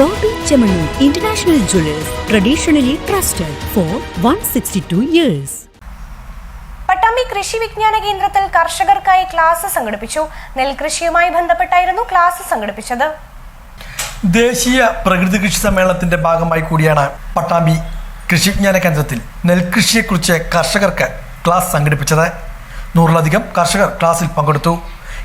Bobby jewellers International trusted traditionally trusted for 162 years. Pattambi കൃഷി വിജ്ഞാന കേന്ദ്രത്തിൽ കർഷകർക്കായി ക്ലാസ് സംഘടിപ്പിച്ചു. നെൽകൃഷിയുമായി ബന്ധപ്പെട്ടായിരുന്നു ക്ലാസ് സംഘടിപ്പിച്ചത്. ദേശീയ പ്രകൃതി കൃഷി സമ്മേളനത്തിന്റെ ഭാഗമായി കൂടിയാണ് പട്ടാമ്പി കൃഷി വിജ്ഞാന കേന്ദ്രത്തിൽ നെൽകൃഷിയെക്കുറിച്ച് കർഷകർക്ക് ക്ലാസ് സംഘടിപ്പിച്ചത്. നൂറിലധികം കർഷകർ ക്ലാസ്സിൽ പങ്കെടുത്തു.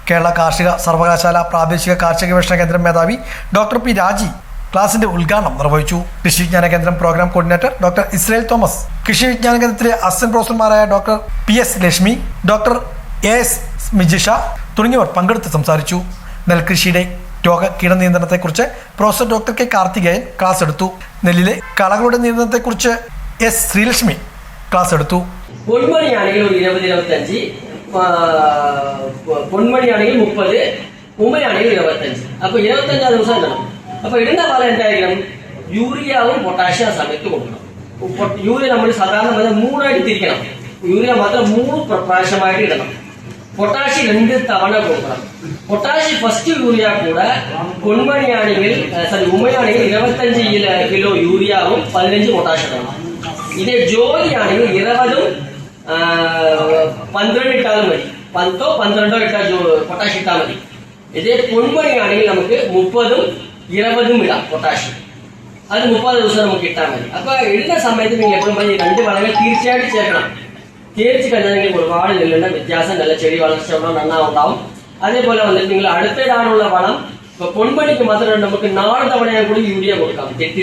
കേരള കാർഷിക സർവകലാശാല പ്രാദേശിക കാർഷിക ഗവേഷണ കേന്ദ്രം മേധാവി ഡോക്ടർ പി രാജി ക്ലാസിന്റെ ഉദ്ഘാടനം നിർവഹിച്ചു Krishi Vigyan Kendra programme coordinator doctor Israel Thomas കൃഷി വിജ്ഞാന കേന്ദ്രത്തിലെ assistant പ്രൊഫസർമാരായ doctor P S Lakshmi doctor A S Mijisha തുടങ്ങിയവർ പങ്കെടുത്ത് സംസാരിച്ചു. നെൽകൃഷിയുടെ രോഗ കീടനിയന്ത്രണത്തെക്കുറിച്ച് professor doctor K Karthikeyan class എടുത്തു. നെല്ലിലെ കളകളുടെ നിയന്ത്രണത്തെക്കുറിച്ച് എസ് ശ്രീലക്ഷ്മി ക്ലാസ് എടുത്തു. പൊന്മണിയാണെങ്കിൽ ഒരു ഇരുപത് ഇരുപത്തഞ്ച് മുപ്പത് ഉമ്മയാണെങ്കിൽ ഇരുപത്തഞ്ച്. അപ്പൊ ഇരുപത്തഞ്ചാം ദിവസം ഇടണം അപ്പൊ ഇടുന്ന ഫലം എന്തായിരിക്കണം യൂറിയാവും പൊട്ടാഷ്യം സമയത്ത് കൊടുക്കണം. യൂറിയ നമ്മൾ സാധാരണ പറഞ്ഞാൽ മൂന്നായിട്ട് തിരിക്കണം. യൂറിയ മാത്രം മൂന്ന് പ്ര- പ്രാവശ്യമായിട്ട് ഇടണം. പൊട്ടാഷ്യം രണ്ട് തവണ കൊടുക്കണം. പൊട്ടാഷ്യം ഫസ്റ്റ് യൂറിയ കൂടെ പൊന്മണിയാണെങ്കിൽ സോറി ഉമ്മയാണെങ്കിൽ ഇരുപത്തഞ്ച് കിലോ- യൂറിയാവും പതിനഞ്ച് പൊട്ടാഷ്യം ഇടണം. ഇതേ ജോലിയാണെങ്കിൽ ഇരുപതും പന്ത്രണ്ട് ഇട്ടാലും മതി. പത്തോ പന്ത്രണ്ടോ ഇട്ടാൽ പൊട്ടാഷ്യം ഇട്ടാൽ മതി. ഇതേ പൊന്മണിയാണെങ്കിൽ നമുക്ക് മുപ്പതും ഇരുപതും ഇടാം പൊട്ടാഷ്യം അത് മുപ്പത് ദിവസം നമുക്ക് കിട്ടാൻ മതി. അപ്പൊ ഇടുന്ന സമയത്ത് നിങ്ങൾ എപ്പോഴും പറഞ്ഞ രണ്ട് വളങ്ങൾ തീർച്ചയായിട്ടും ചേർക്കണം. ചേർച്ച് കഴിഞ്ഞാൽ ഒരുപാട് നെല്ലിന്റെ വ്യത്യാസം നല്ല ചെടി വളർച്ച ഉണ്ടാവും നന്നാ ഉണ്ടാവും അതേപോലെ വന്നിട്ട് നിങ്ങൾ അടുത്തിടാനുള്ള വളം ഇപ്പൊ പൊൺപണിക്ക് മാത്രമേ നമുക്ക് നാല് തവണയാണ് കൂടി യൂറിയ കൊടുക്കാം. തെറ്റി